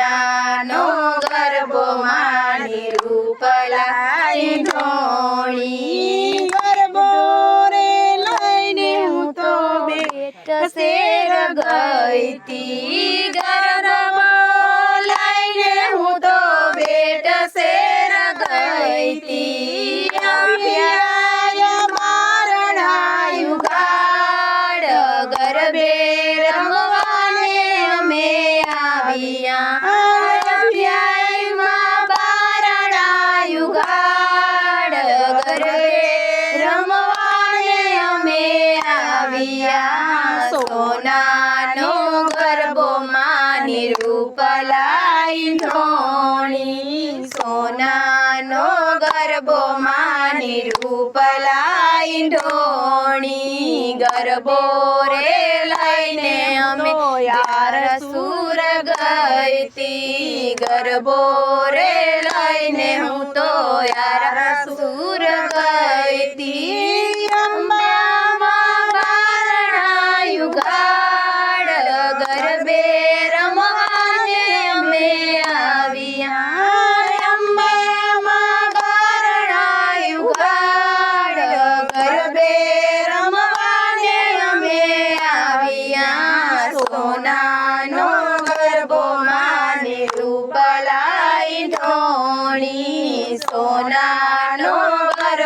સોનાનો ગરબો માની રૂપલાઈ ધોણી ગરબો રે લઈને હું તો બેટ શેર ગઈ સોનાનો ગરબો માની રૂપલાઈ ઢોણી. ગરબો રે લઈને અમે યાર સુર ગઈતી. ગરબો રે લઈને હું તો યાર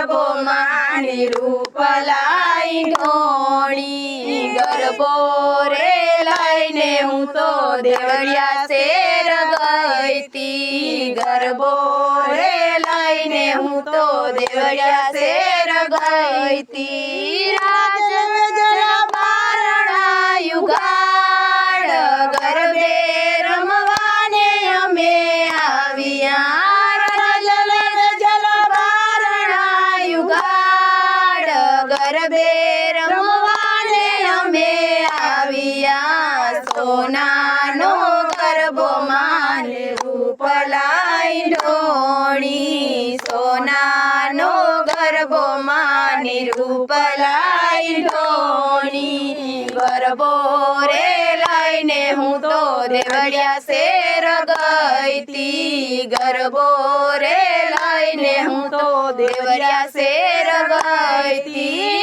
ગરબો માની રૂપલાઈ ઢોણી ગરબો રે લઈને હું તો દેવળિયા શેર ગઈતી ગરબો રે લઈને હું તો દેવળિયા શેર ગઈતી રાજ જરા બારણાયું ગરબે રૂપલાઈ ઢોણી સોનાનો ગરબો માની રૂપલાઈ ઢોણી ગરબો રે લઈને હું તો દેવડિયા શેર ગઈ ગરબો રે લઈને હું તો દેવડિયા શેર ગઈ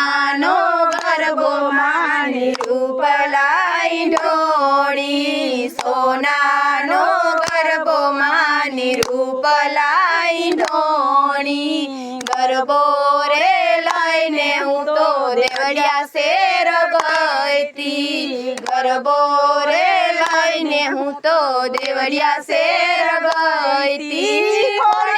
સોનાનો ગરબો માની રૂપલાઈ ઢોળી સોનાનો ગરબો માની રૂપલાઈ ઢોણી ગરબો રે લઈને હું તો દેવડિયા શેર ગઈતી. ગરબો રે લઈને હું તો દેવડિયા શેર ગઈ તી ખોડિયાર